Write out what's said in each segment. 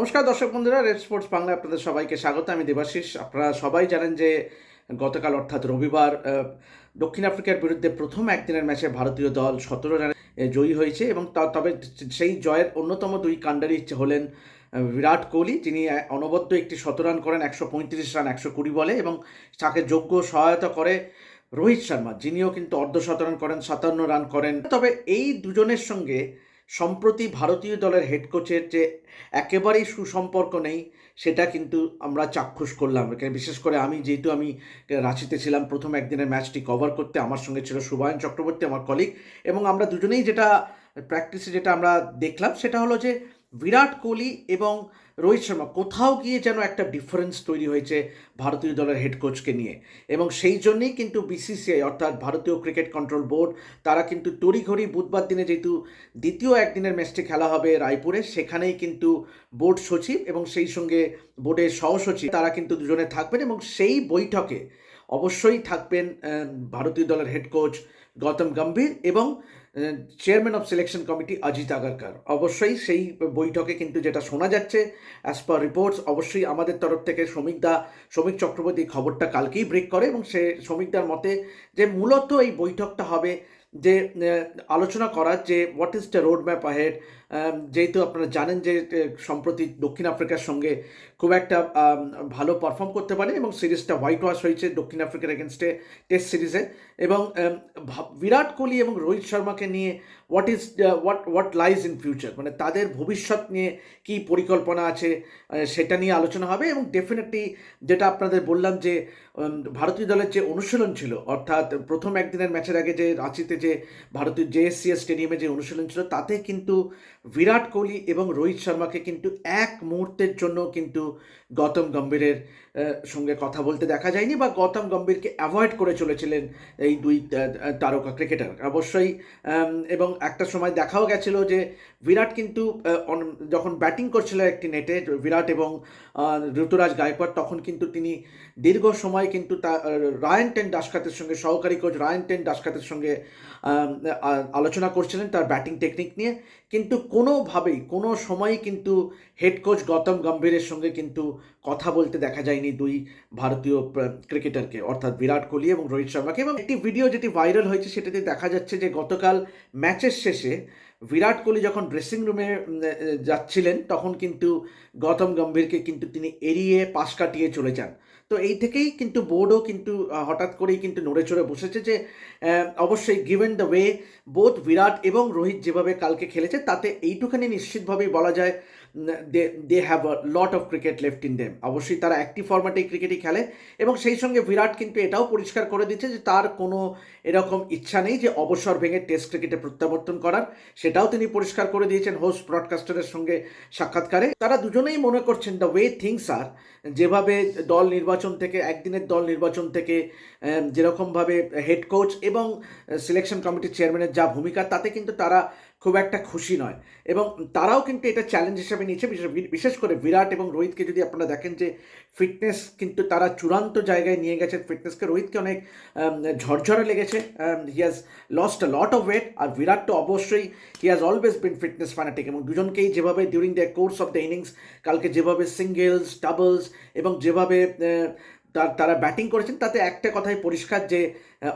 নমস্কার দর্শক বন্ধুরা রেড স্পোর্টস বাংলা আপনাদের সবাইকে স্বাগত। আমি দেবাশিস। আপনারা সবাই জানেন যে গতকাল অর্থাৎ রবিবার দক্ষিণ আফ্রিকার বিরুদ্ধে প্রথম একদিনের ম্যাচে ভারতীয় দল সতেরো রানে জয়ী হয়েছে এবং তবে সেই জয়ের অন্যতম দুই কাণ্ডারি হলেন বিরাট কোহলি। যিনি অনবদ্য একটি শত রান করেন, একশো পঁয়ত্রিশ রান, একশো কুড়ি বলে এবং তাকে যোগ্য সহায়তা করে রোহিত শর্মা। যিনিও কিন্তু অর্ধশতরান করেন, সাতান্ন রান করেন। তবে এই দুজনের সঙ্গে সম্প্রতি ভারতীয় দলের হেড কোচের যে একেবারেই সুসম্পর্ক নেই, সেটা কিন্তু আমরা চাক্ষুষ করলাম। বিশেষ করে আমি, যেহেতু আমি রাঁচিতে ছিলাম, প্রথম একদিনের ম্যাচটি কভার করতে আমার সঙ্গে ছিল সুবায়ন চক্রবর্তী, আমার কলিগ এবং আমরা দুজনেই যেটা প্র্যাকটিসে যেটা আমরা দেখলাম, সেটা হলো যে বিরাট কোহলি এবং রোহিত শর্মা কোথাও গিয়ে যেন একটা ডিফারেন্স তৈরি হয়েছে ভারতীয় দলের হেড কোচকে নিয়ে। এবং সেই জন্যেই কিন্তু বিসিসিআই অর্থাৎ ভারতীয় ক্রিকেট কন্ট্রোল বোর্ড তারা কিন্তু তড়িঘড়ি বুধবার দিনে যেহেতু দ্বিতীয় একদিনের ম্যাচটি খেলা হবে রায়পুরে, সেখানেই কিন্তু বোর্ড সচিব এবং সেই সঙ্গে বোর্ডের সহসচিব তারা কিন্তু দুজনে থাকবেন এবং সেই বৈঠকে অবশ্যই থাকবেন ভারতীয় দলের হেড কোচ গৌতম গম্ভীর এবং chairman of selection committee Ajit Agarkar অবশ্যই সেই বৈঠকে কিন্তু যেটা শোনা যাচ্ছে অ্যাজ পার রিপোর্টস অবশ্যই আমাদের তরফ থেকে শ্রমিকদা শ্রমিক চক্রবর্তী খবরটা কালকেই ব্রেক করে এবং সে শ্রমিকদার মতে যে মূলত এই বৈঠকটা হবে যে আলোচনা করার যে what is the road map ahead যেহেতু আপনারা জানেন যে সম্প্রতি দক্ষিণ আফ্রিকার সঙ্গে খুব একটা ভালো পারফর্ম করতে পারে এবং সিরিজটা হোয়াইট ওয়াশ হয়েছে দক্ষিণ আফ্রিকার এগেনস্টে টেস্ট সিরিজে এবং বিরাট কোহলি এবং রোহিত শর্মাকে নিয়ে what is what what lies in future মানে তাদের ভবিষ্যৎ নিয়ে কি পরিকল্পনা আছে সেটা নিয়ে আলোচনা হবে এবং ডেফিনেটলি যেটা আপনাদের বললাম যে ভারতীয় দলের যে অনুশীলন ছিল, অর্থাৎ প্রথম একদিনের ম্যাচের আগে যে রাঁচিতে যে ভারতীয় জেএসসিএস স্টেডিয়ামে যে অনুশীলন ছিল, তাতে কিন্তু বিরাট কোহলি এবং রোহিত শর্মাকে কিন্তু এক মুহূর্তের জন্য কিন্তু গৌতম গম্ভীরের সঙ্গে কথা বলতে দেখা যায়নি বা গৌতম গম্ভীরকে অ্যাভয়েড করে চলেছিলেন এই দুই তারকা ক্রিকেটার অবশ্যই এবং একটা সময় দেখাও গেছিল যে বিরাট কিন্তু যখন ব্যাটিং করছিল একটি নেটে বিরাট এবং ঋতুরাজ গায়কোয়াড় তখন কিন্তু তিনি দীর্ঘ সময় কিন্তু তা রায়ান টেন ডাসকাতের সঙ্গে, সহকারী কোচ রায়ান টেন ডাসকাতের সঙ্গে আলোচনা করছিলেন তার ব্যাটিং টেকনিক নিয়ে। কিন্তু কোনোভাবেই, কোনো সময়ই কিন্তু হেড কোচ গৌতম গম্ভীরের সঙ্গে কিন্তু কথা বলতে দেখা যায়নি দুই ভারতীয় ক্রিকেটারকে অর্থাৎ বিরাট কোহলি এবং রোহিত শর্মাকে। এবং একটি ভিডিও যেটি ভাইরাল হয়েছে, সেটাতে দেখা যাচ্ছে যে গতকাল ম্যাচের শেষে বিরাট কোহলি যখন ড্রেসিং রুমে যাচ্ছিলেন, তখন কিন্তু গৌতম গম্ভীরকে কিন্তু তিনি এড়িয়ে পাশ কাটিয়ে চলে যান। তো এই থেকেই কিন্তু বোর্ডও কিন্তু হঠাৎ করেই কিন্তু নড়ে চড়ে বসেছে যে অবশ্যই গিভেন দ্য ওয়ে বোধ বিরাট এবং রোহিত যেভাবে কালকে খেলেছে, তাতে এইটুখানি নিশ্চিতভাবেই বলা যায় they they have a lot of cricket left in them অবশ্যই তারা একটি ফর্ম্যাটেই ক্রিকেটই খেলে এবং সেই সঙ্গে বিরাট কিন্তু এটাও পরিষ্কার করে দিচ্ছে যে তার কোনো এরকম ইচ্ছা নেই যে অবসর ভেঙে টেস্ট ক্রিকেটে প্রত্যাবর্তন করার। সেটাও তিনি পরিষ্কার করে দিয়েছেন হোস্ট ব্রডকাস্টারের সঙ্গে সাক্ষাৎকারে। তারা দুজনেই মনে করছেন দ্য ওয়ে থিংস আর যেভাবে দল নির্বাচন থেকে, একদিনের দল নির্বাচন থেকে যেরকমভাবে হেড কোচ এবং সিলেকশন কমিটির চেয়ারম্যানের যা ভূমিকা, তাতে কিন্তু তারা খুব একটা খুশি নয়। এবং তারাও কিন্তু এটা চ্যালেঞ্জ হিসেবে নিয়েছে, বিশেষ- করে বিরাট এবং রোহিতকে যদি আপনারা দেখেন যে ফিটনেস কিন্তু তারা চূড়ান্ত জায়গায় নিয়ে গেছে। ফিটনেসকে রোহিতকে অনেক ঝরঝরে লেগেছে। He has lost a lot of weight আর বিরাট তো অবশ্যই he has always been fitness fanatic এবং দুজনকেই যেভাবে during the course of the innings কালকে যেভাবে সিঙ্গেলস ডাবলস এবং যেভাবে তার তারা ব্যাটিং করেছেন, তাতে একটা কথাই পরিষ্কার যে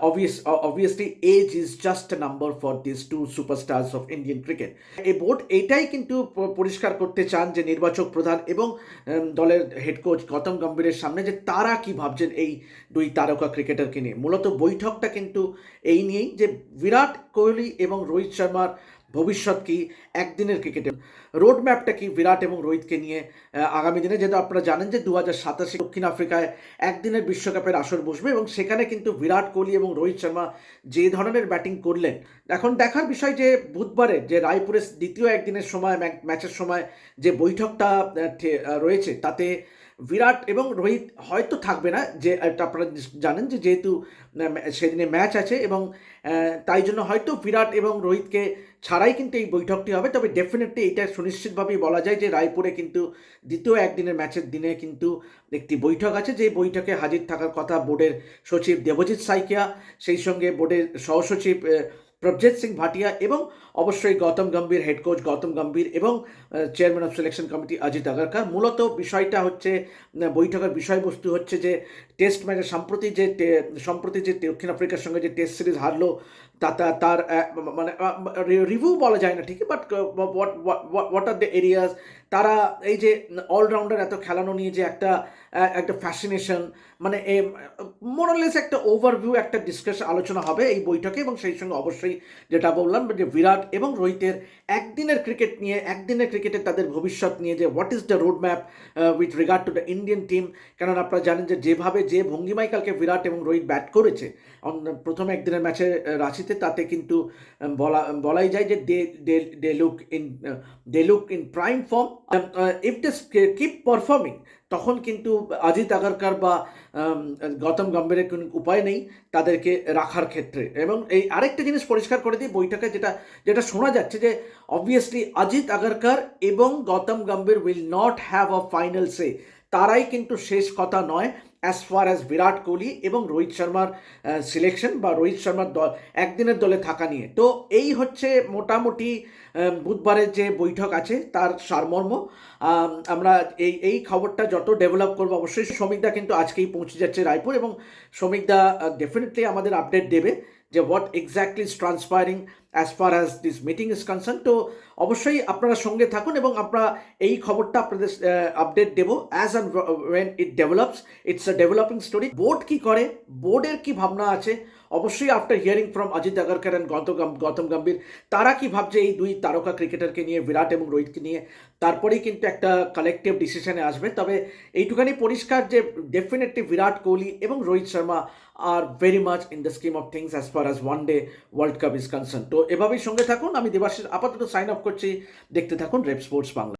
obvious obviously age is just number for this two superstars of Indian cricket এই বোর্ড এইটাই কিন্তু পরিষ্কার করতে চান যে নির্বাচক প্রধান এবং দলের হেড কোচ গৌতম গম্ভীরের সামনে যে তারা কি ভাবছেন এই দুই তারকা ক্রিকেটারকে নিয়ে। মূলত বৈঠকটা কিন্তু এই নিয়েই যে বিরাট কোহলি এবং রোহিত শর্মার ভবিষ্যৎ কি? একদিনের ক্রিকেটে রোড ম্যাপটা কি? বিরাট এবং রোহিতকে নিয়ে আগামী দিনে যেহেতু আপনারা জানেন যে দু হাজার সাতাশে দক্ষিণ আফ্রিকায় একদিনের বিশ্বকাপের আসর বসবে এবং সেখানে কিন্তু বিরাট কোহলি এবং রোহিত শর্মা যে ধরনের ব্যাটিং করলেন। এখন দেখার বিষয় যে বুধবারে যে রায়পুরের দ্বিতীয় একদিনের সময় ম্যাচের সময় যে বৈঠকটা রয়েছে, তাতে বিরাট এবং রোহিত হয়তো থাকবে না, যে আপনারা জানেন যে, যেহেতু সেদিনে ম্যাচ আছে এবং তাই জন্য হয়তো বিরাট এবং রোহিতকে ছাড়াই কিন্তু এই বৈঠকটি হবে, তবে ডেফিনেটলি এটা সুনিশ্চিতভাবেই বলা যায় যে, রায়পুরে কিন্তু দ্বিতীয় একদিনের ম্যাচের দিনে কিন্তু একটি বৈঠক আছে, যে বৈঠকে হাজির থাকার কথা বোর্ডের সচিব দেবজিৎ সাইকিয়া, সেই সঙ্গে বোর্ডের সহসচিব প্রভজিৎ সিং ভাটিয়া এবং অবশ্যই গৌতম গম্ভীর হেড কোচ গৌতম গম্ভীর এবং chairman of selection committee Ajit Agarkar মূলত বিষয়টা হচ্ছে বৈঠকের বিষয়বস্তু হচ্ছে যে টেস্ট ম্যাচে সম্প্রতি যে সম্প্রতি যে, দক্ষিণ আফ্রিকার সঙ্গে যে টেস্ট সিরিজ হারলো তার মানে রিভিউ বলা যায় না ঠিকই but what are the areas তারা এই যে অলরাউন্ডার এত খেলানো নিয়ে যে একটা একটা ফ্যাসিনেশন মানে মোরালেস একটা ওভারভিউ একটা ডিসকাশন আলোচনা হবে এই বৈঠকে এবং সেই সঙ্গে অবশ্যই যেটা বললাম যে বিরাট এবং রোহিতের একদিনের ক্রিকেট নিয়ে, একদিনের ক্রিকেটে তাদের ভবিষ্যৎ নিয়ে যে what is the road map with regard to the Indian team কেননা আপনারা জানেন যে যেভাবে যে ভঙ্গিমায় কালকে বিরাট এবং রোহিত ব্যাট করেছে প্রথম একদিনের ম্যাচে রাঁচিতে তাতে কিন্তু বলা, বলাই যায় যে they they they look in, they look in prime form if they keep performing, তখন কিন্তু অজিত আগারকার বা গৌতম গম্ভীরের কোনো উপায় নেই তাদেরকে রাখার ক্ষেত্রে। এবং এই আরেকটা জিনিস পরিষ্কার করে দিই বৈঠকে যেটা যেটা শোনা যাচ্ছে যে অবভিয়াসলি অজিত আগারকার এবং Gautam Gambhir will not have a final say তারাই কিন্তু শেষ কথা নয়। As far as Virat Kohli এবং রোহিত শর্মার সিলেকশন বা রোহিত শর্মার দল, একদিনের দলে থাকা নিয়ে। তো এই হচ্ছে মোটামুটি বুধবারের যে বৈঠক আছে, তার সারমর্ম। আমরা এই এই খবরটা যত ডেভেলপ করব, অবশ্যই শ্রমিকদা কিন্তু আজকেই পৌঁছে যাচ্ছে রায়পুর এবং শ্রমিকদা ডেফিনেটলি আমাদের আপডেট দেবে যে what exactly is transpiring as far as this meeting is concern তো অবশ্যই আপনারা সঙ্গে থাকুন এবং আমরা এই খবরটা আপনাদের update Dev as and when it develops it's a developing story board কি করে? বোর্ডের কি ভাবনা আছে? অবশ্যই after hearing from Ajit Agarkar and Gautam Gautam Gambhir তারা কি ভাবছে এই দুই তারকা ক্রিকেটারকে নিয়ে, বিরাট এবং রোহিতকে নিয়ে? তারপরেই কিন্তু একটা কালেকটিভ ডিসিশনে আসবে। তবে এইটুখানি পরিষ্কার যে ডেফিনেটলি বিরাট কোহলি এবং Rohit Sharma are very much in the scheme of things as far as one day world cup is concern তো এভাবেই সঙ্গে থাকুন। আমি দেবাশিস আপাতত সাইন আপ করছি। দেখতে থাকুন রেপ স্পোর্টস বাংলা।